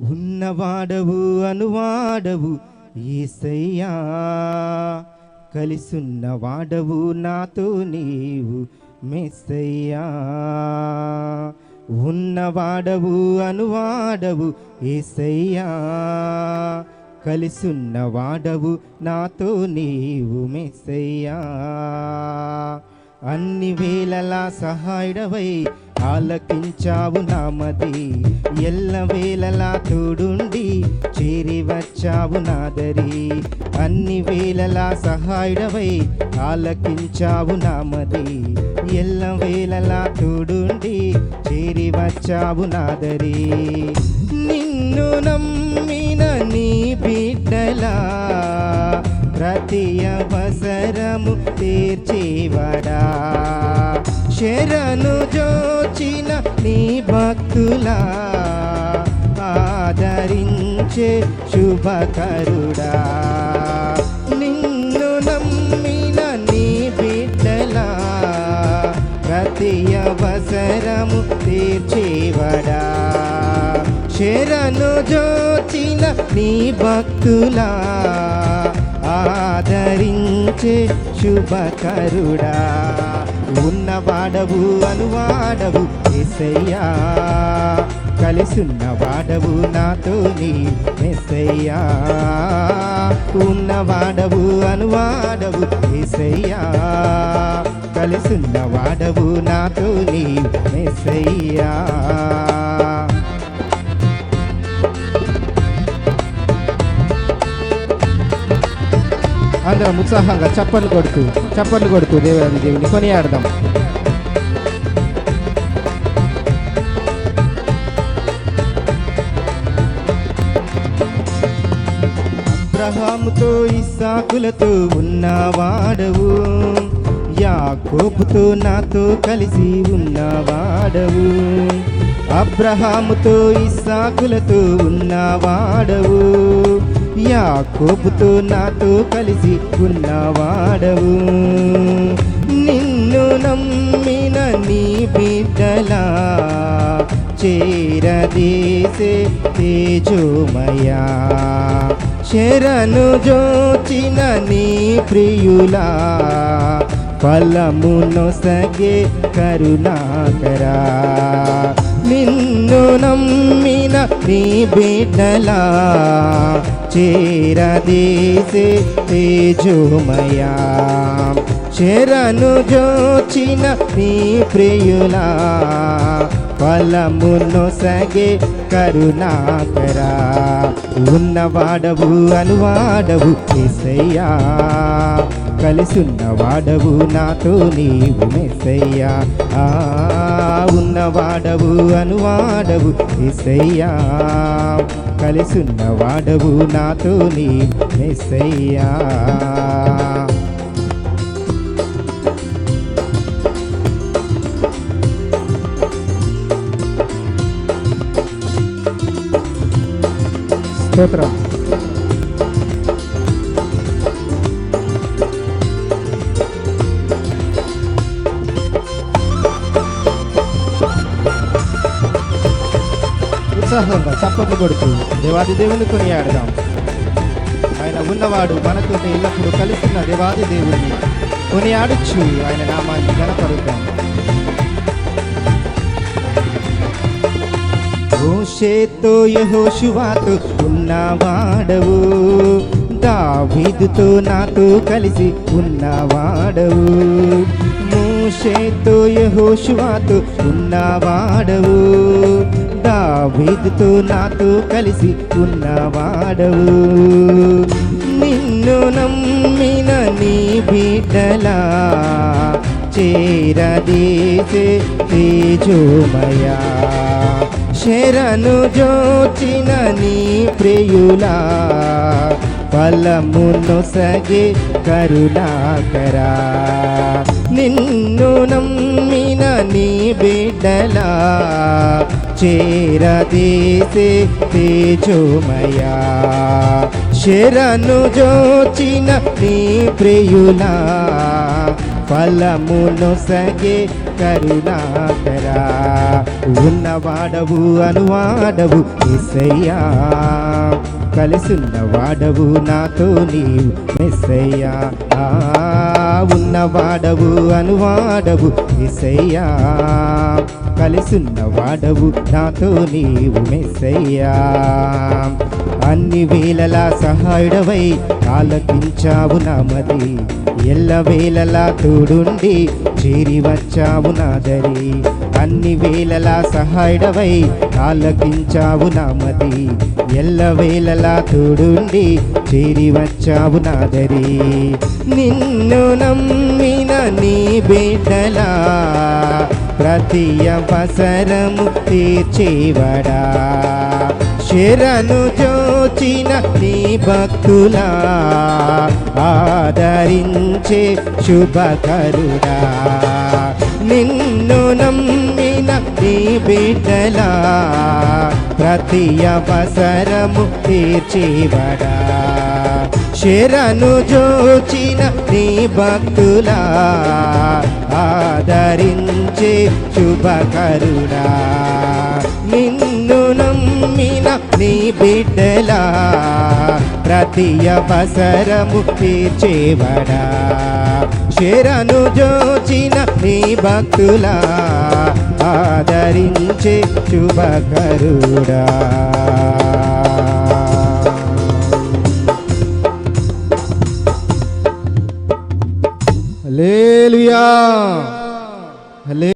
ఉన్నవాడవు అనువాడవు ఏసయ్యా. కలిసున్నవాడవు నాతో నీవు మెస్సయ్యా. ఉన్నవాడవు అనువాడవు ఏసయ్యా. కలిసున్నవాడవు నాతో నీవు మెస్సయ్యా. అన్ని వేళలా సహాయుడవై ఆలకించావు నామది ఎల్ల వేలలా తోడుండి చేరి వచ్చావు నాదరి అన్ని వేళలా సహాయుడవై ఆలకించావు నామది ఎల్ల వేలలా తోడుండి చేరి వచ్చావు నాదరి నిన్ను నమ్మిన నీ బిడ్డలా ప్రతి అవసరము తీర్చేవడా. చెరను జోచిన నీ భక్తులా ఆదరించే శుభకరుడా. నిన్ను నమ్మిన నీ బిడ్డలా ప్రతి అవసరము తీర్చేవడా. చెరను జోచిన నీ భక్తులా ఆదరించే శుభకరుడా. ఉన్నవాడవు అనువాడవు ఎసయ్యా కలిసున్నవాడవు నాతో నీ మెస్సయ్యా ఉన్నవాడవు అనువాడవు ఎసయ్యా కలిసున్నవాడవు నాతో నీ మెస్సయ్యా అందరం ఉత్సాహంగా చప్పట్లు కొడుతూ చప్పట్లు కొడుతూ దేవాది దేవుని కొనియాడదాం. అబ్రహాముతో ఇస్సాకులతో ఉన్నవాడవు. యాకోబుతో నాతో కలిసి ఉన్నవాడవు. అబ్రహాముతో ఇస్సాకులతో ఉన్నవాడవు. యాకోబుతో నాతో కలిసి ఉన్నవాడవు. నిన్ను నమ్మిన నీ బిడ్డలా చేరదీసే తేజోమయా. శరణు జోచిన నీ ప్రియులా. ఫలమును సగే కరుణాకరా. నిన్ను నమ్మిన నీ బిడ్డలా చేరదీసే తేజుమయా. శరణు జోచిన నీ ప్రియులా ఫలమును సగే కరుణాకరా. ఉన్నవాడవు అనువాడవు ఎసయ్యా కలిసున్నవాడవు నాతో నీవు మెస్సయ్యా. ఆ ఉన్నవాడవు అనువాడవు ఎసయ్యా కలిసున్నవాడవు నాతో నీ మెస్సయ్యా. స్తోత్రం. ఉత్సాహంగా చప్పట్లు కొడుతూ దేవాది దేవుని కొనియాడదాం. ఆయన ఉన్నవాడు మనతో ఎల్లప్పుడూ కలుస్తున్న దేవాది దేవుని కొనియాడచ్చు ఆయన నామాన్ని గణపరుద్దాం మోషేతో యహోషువాతో ఉన్నవాడవు. దావీదుతో నాతో కలిసి ఉన్నవాడవు. మోషేతో యహోషువాతో ఉన్నవాడవు. దావీదుతో నాతో కలిసి ఉన్నవాడవు. నిన్ను నమ్మిన నీ బిడ్డలా చేరదీసే తేజోమయా. శరణు జోచిన నీ ప్రియులా ఫలమును సగే కరుణాకరా. నిన్ను నమ్మిన నీ బిడ్డలా చేరదీసే తేజోమయా. శరణు జోచిన నీ ప్రియులా ఫలమును సగే కరుణాకరా. ఉన్నవాడవు అనువాడవు ఇసయ్యా కలిసున్న వాడవు నాతో నీవు మెస్సయ్యా ఉన్నవాడవు అనువాడవు ఎసయ్యా కలిసున్న వాడవు నాతో నీవు మెస్సయ్యా అన్ని వేళలా సహాయుడవై ఆలకించావు నామది ఎల్ల ఎల్లవేళలా తోడుండి చేరి వచ్చావు నాదరి అన్ని వేళలా సహాయుడవై ఆలకించావు నామది ఎల్ల వేళలా తోడుండి చేరి వచ్చావు నాదరి నిన్ను నమ్మిన నీ బిడ్డలా ప్రతి అవసరము తీర్చేవడా? శరణు జోచిన నీ భక్తులా ఆదరించే శుభకరుడా. నిన్ను నమ్మిన నీ బిడ్డలా ప్రతి అవసరము తీర్చేవడా? శరణు జోచిన నీ భక్తులా ఆదరించే శుభకరుడా నిన్ను నమ్మిన నీ బిడ్డలా ప్రతి అవసరము తీర్చేవడా. శరణు జోచిన నీ భక్తులా ఆదరించే శుభకరుడా ഹല്ലേലുയാ ഹല്ലേ